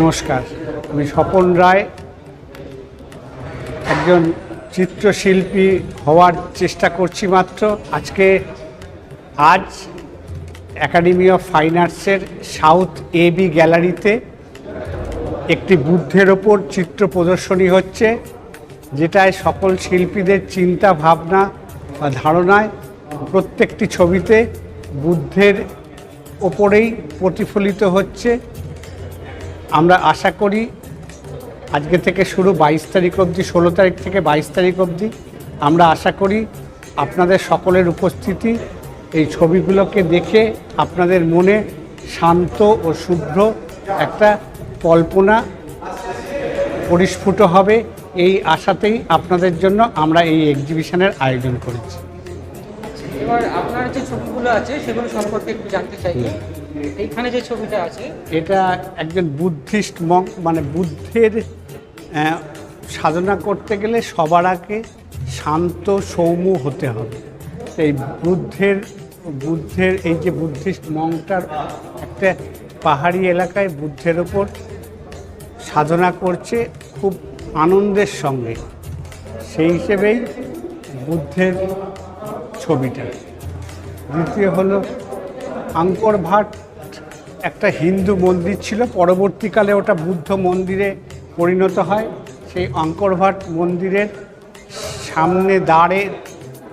নমস্কার। আমি স্বপন রায়, একজন চিত্রশিল্পী হওয়ার চেষ্টা করছি মাত্র। আজকে আজ একাডেমি অফ ফাইন আর্টসের সাউথ এ বি গ্যালারিতে একটি বুদ্ধের ওপর চিত্র প্রদর্শনী হচ্ছে, যেটায় সকল শিল্পীদের চিন্তা, ভাবনা বা ধারণায় প্রত্যেকটি ছবিতে বুদ্ধের ওপরেই প্রতিফলিত হচ্ছে। আমরা আশা করি আজকে থেকে শুরু বাইশ তারিখ অবধি ষোলো তারিখ থেকে বাইশ তারিখ অবধি। আমরা আশা করি আপনাদের সকলের উপস্থিতি এই ছবিগুলোকে দেখে আপনাদের মনে শান্ত ও শুভ্র একটা কল্পনা পরিস্ফুট হবে। এই আশাতেই আপনাদের জন্য আমরা এই এক্সিবিশনের আয়োজন করেছি। এবার আপনার যে ছবিগুলো আছে সেগুলো সম্পর্কে একটু জানতে চাই এইখানে যে ছবিটা আছে, এটা একজন বুদ্ধিস্ট মং মানে বুদ্ধের সাধনা করতে গেলে সবার আগে শান্ত সৌম্য হতে হবে। এই বুদ্ধের বুদ্ধের এই যে বুদ্ধিস্ট মংটার একটা পাহাড়ি এলাকায় বুদ্ধের ওপর সাধনা করছে খুব আনন্দের সঙ্গে। সেই হিসেবেই বুদ্ধের ছবিটা। দ্বিতীয় হলো আঙ্কর ভাট একটা হিন্দু মন্দির ছিল। পরবর্তীকালে ওটা বুদ্ধ মন্দিরে পরিণত হয়। সেই আঙ্কর ভাট মন্দিরের সামনে দ্বারে,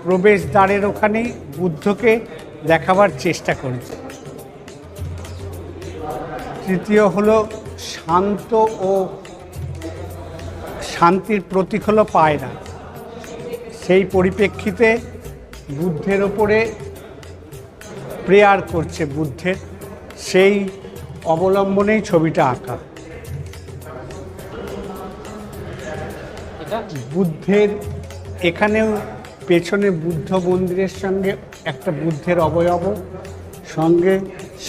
প্রবেশ দ্বারের ওখানেই বুদ্ধকে দেখাবার চেষ্টা করেছে। তৃতীয় হলো শান্ত ও শান্তির প্রতীক হলো পায়রা সেই পরিপ্রেক্ষিতে বুদ্ধের ওপরে প্রেয়ার করছে বুদ্ধের, সেই অবলম্বনেই ছবিটা আঁকা। বুদ্ধের এখানেও পেছনে বুদ্ধ মন্দিরের সঙ্গে একটা বুদ্ধের অবয়ব, সঙ্গে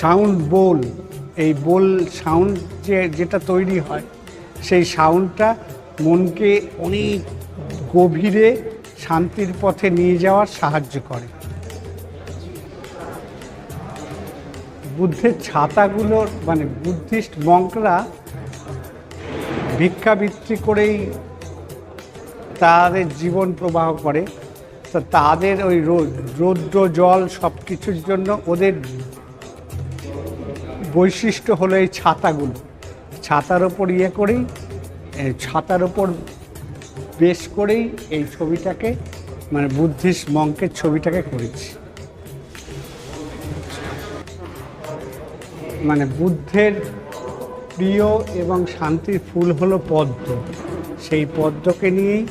সাউন্ড বোল। এই বোল সাউন্ড যে, যেটা তৈরি হয়, সেই সাউন্ডটা মনকে অনেক গভীরে শান্তির পথে নিয়ে যাওয়ার সাহায্য করে। বুদ্ধের ছাতাগুলোর মানে বুদ্ধিস্ট মঙ্করা ভিক্ষাবৃত্তি করেই তাদের জীবন প্রবাহ করে। তো তাদের ওই রৌদ্র, জল সব কিছুর জন্য ওদের বৈশিষ্ট্য হলো এই ছাতাগুলো। ছাতার ওপর ইয়ে করেই ছাতার ওপর বেশ করেই এই ছবিটাকে মানে বুদ্ধিস্ট মঙ্কের ছবিটাকে করেছি। মানে বুদ্ধের প্রিয় এবং শান্তির ফুল হলো পদ্ম। সেই পদ্মকে নিয়েই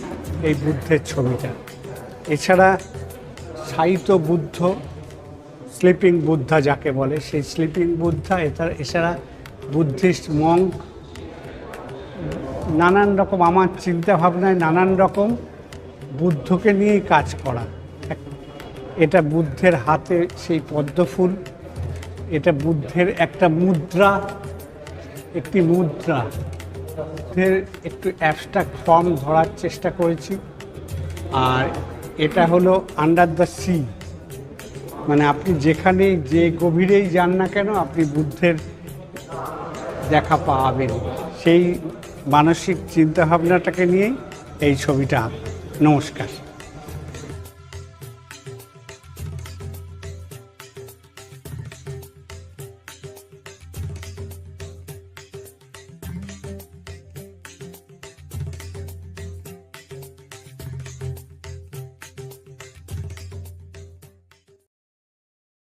এই বুদ্ধের ছবিটা। এছাড়া সাহিত্য বুদ্ধ, স্লিপিং বুদ্ধা যাকে বলে, সেই স্লিপিং বুদ্ধা, এছাড়া এছাড়া বুদ্ধিস্ট মঙ্ক, নানান রকম, আমার চিন্তা ভাবনায় নানান রকম বুদ্ধকে নিয়েই কাজ করা। এটা বুদ্ধের হাতে সেই পদ্ম ফুল এটা বুদ্ধের একটা মুদ্রা, একটি মুদ্রা। বুদ্ধের একটু অ্যাবস্ট্রাক্ট ফর্ম ধরার চেষ্টা করেছি। আর এটা হলো আন্ডার দ্য সি মানে আপনি যেখানে যে গভীরেই যান না কেন, আপনি বুদ্ধের দেখা পাবেন। সেই মানসিক চিন্তাভাবনাটাকে নিয়েই এই ছবিটা। নমস্কার।